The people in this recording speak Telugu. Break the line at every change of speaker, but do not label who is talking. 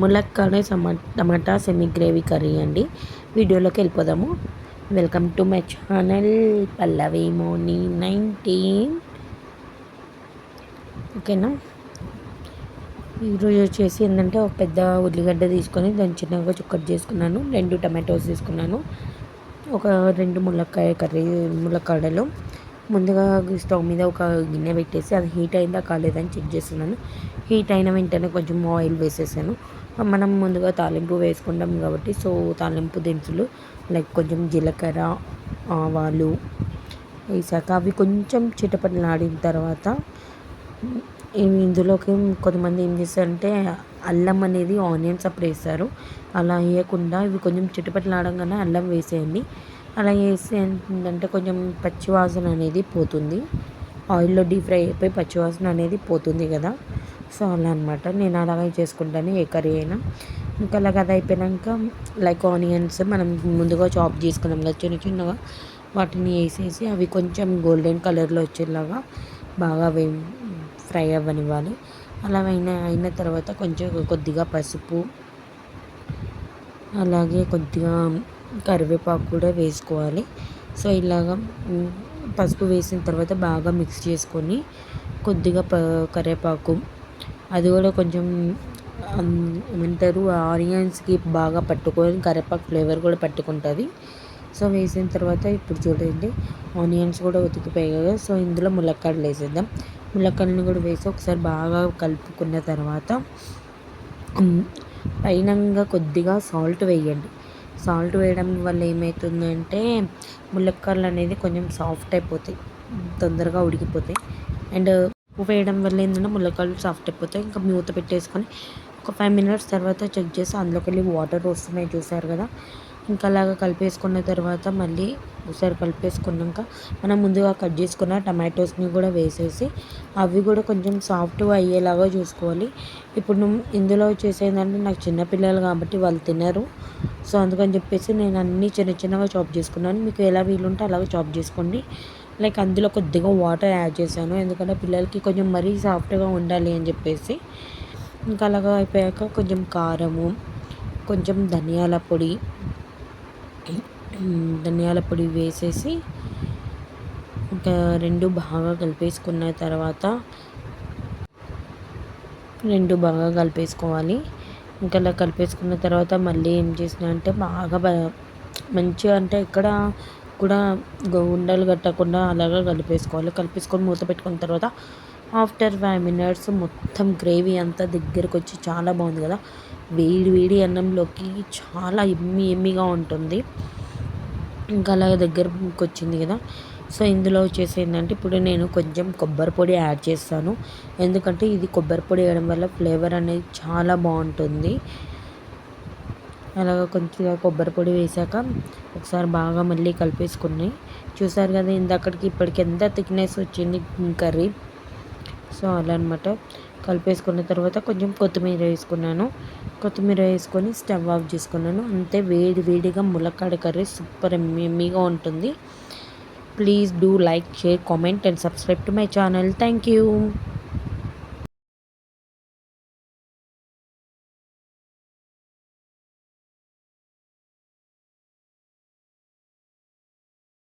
ములక్కాడ టమాటా సెమీ గ్రేవీ కర్రీ అండి. వీడియోలోకి వెళ్ళిపోదాము. Welcome to my channel Pallavi Moni nineteen. ఓకేనా? ఈరోజు వచ్చేసి ఏంటంటే ఒక పెద్ద ఉల్లిగడ్డ తీసుకొని దాన్ని చిన్నగా చుక్కట్ చేసుకున్నాను. రెండు టమాటోస్ తీసుకున్నాను. ఒక రెండు ములక్కాయ కర్రీ ములక్కాడలు. ముందుగా స్టవ్ మీద ఒక గిన్నె పెట్టేసి అది హీట్ అయిందా కాలేదని చెక్ చేస్తున్నాను. హీట్ అయిన వెంటనే కొంచెం ఆయిల్ వేసేసాను. మనం ముందుగా తాలింపు వేసుకుంటాం కాబట్టి సో తాలింపు దినుసులు లైక్ కొంచెం జీలకర్ర ఆవాలు వేసాక అవి కొంచెం చిటపట్లాడిన తర్వాత ఇందులోకి కొంతమంది ఏం చేస్తారంటే అల్లం అనేది ఆనియన్స్ అప్పుడు వేస్తారు. అలా వేయకుండా ఇవి కొంచెం చిటపటలాడంగానే అల్లం వేసేయండి. అలా వేస్తే ఏంటంటే కొంచెం పచ్చివాసన అనేది పోతుంది. ఆయిల్లో డీప్ ఫ్రై అయిపోయి పచ్చివాసన అనేది పోతుంది కదా. సో అలా అనమాట నేను అలాగే చేసుకుంటాను ఏ కర్రీ అయినా. ఇంకా అలాగ అది అయిపోయాక లైక్ ఆనియన్స్ మనం ముందుగా చాప్ చేసుకున్నాం కదా చిన్న చిన్నగా. వాటిని వేసేసి అవి కొంచెం గోల్డెన్ కలర్లో వచ్చేలాగా బాగా వే ఫ్రై అవ్వనివ్వాలి. అలా అయిన అయిన తర్వాత కొంచెం కొద్దిగా పసుపు అలాగే కొద్దిగా కరివేపాకు కూడా వేసుకోవాలి. సో ఇలాగా పసుపు వేసిన తర్వాత బాగా మిక్స్ చేసుకొని కొద్దిగా ప కరివేపాకు అది కూడా కొంచెం ఏమంటారు ఆనియన్స్కి బాగా పట్టుకొని కరివేపాకు ఫ్లేవర్ కూడా పట్టుకుంటుంది. సో వేసిన తర్వాత ఇప్పుడు చూడండి ఆనియన్స్ కూడా ఉతికిపోయాయి కదా. సో ఇందులో ములక్కాడలు వేసేద్దాం. ములక్కాడలను కూడా వేసి ఒకసారి బాగా కలుపుకున్న తర్వాత పైనంగా కొద్దిగా సాల్ట్ వేయండి. సాల్ట్ వేయడం వల్ల ఏమవుతుందంటే ములక్కాడలు అనేది కొంచెం సాఫ్ట్ అయిపోతాయి తొందరగా ఉడికిపోతాయి. అండ్ ఉప్పు వేయడం వల్ల ఏంటంటే ములక్కాయలు సాఫ్ట్ అయిపోతాయి. ఇంకా మూత పెట్టేసుకొని ఒక ఫైవ్ మినిట్స్ తర్వాత చెక్ చేసి అందులోకి వెళ్ళి వాటర్ వస్తున్నాయి చూసారు కదా. ఇంకా అలాగా కలిపేసుకున్న తర్వాత మళ్ళీ ఒకసారి కలిపేసుకున్నాక మనం ముందుగా కట్ చేసుకున్న టమాటోస్ని కూడా వేసేసి అవి కూడా కొంచెం సాఫ్ట్గా అయ్యేలాగా చూసుకోవాలి. ఇప్పుడు ఇందులో చేసేదంటే నాకు చిన్నపిల్లలు కాబట్టి వాళ్ళు తినరు. సో అందుకని చెప్పేసి నేను అన్నీ చిన్న చిన్నగా చాప్ చేసుకున్నాను. మీకు ఎలా వీలుంటే అలాగే చాప్ చేసుకోండి. లైక్ అందులో కొద్దిగా వాటర్ యాడ్ చేశాను. ఎందుకంటే పిల్లలకి కొంచెం మరీ సాఫ్ట్గా ఉండాలి అని చెప్పేసి. ఇంకా అలాగా అయిపోయాక కొంచెం కారము కొంచెం ధనియాల పొడి ధనియాల పొడి వేసేసి ఇంకా రెండు బాగా కలిపేసుకున్న తర్వాత రెండు బాగా కలిపేసుకోవాలి. ఇంకా అలా కలిపేసుకున్న తర్వాత మళ్ళీ ఏం చేసిన అంటే బాగా మంచిగా అంటే ఇక్కడ కూడా ఉండలు కట్టకుండా అలాగా కలిపేసుకోవాలి. కలిపేసుకొని మూత పెట్టుకున్న తర్వాత ఆఫ్టర్ ఫైవ్ మినిట్స్ మొత్తం గ్రేవీ అంతా దగ్గరకు వచ్చి చాలా బాగుంది కదా. వేడి వేడి అన్నంలోకి చాలా ఎమ్మి ఎమ్మిగా ఉంటుంది. ఇంకా అలాగే దగ్గరకు వచ్చింది కదా. సో ఇందులో వచ్చేసి ఏంటంటే ఇప్పుడు నేను కొంచెం కొబ్బరి పొడి యాడ్ చేస్తాను. ఎందుకంటే ఇది కొబ్బరి పొడి వేయడం వల్ల ఫ్లేవర్ అనేది చాలా బాగుంటుంది. అలాగ కొంచెం కొబ్బరి పొడి వేసాక ఒకసారి బాగా మళ్ళీ కలిపేసుకున్నాయి. చూసారు కదా ఇందక్కడికి ఇప్పటికి ఎంత థిక్నెస్ వచ్చింది కర్రీ. సో అలా అనమాట కలిపేసుకున్న తర్వాత కొంచెం కొత్తిమీర వేసుకున్నాను. కొత్తిమీర వేసుకొని స్టవ్ ఆఫ్ చేసుకున్నాను. అంతే వేడి వేడిగా ములక్కాడ కర్రీ సూపర్ ఎమ్మీగా ఉంటుంది. Please do like share comment and subscribe to my channel. Thank you.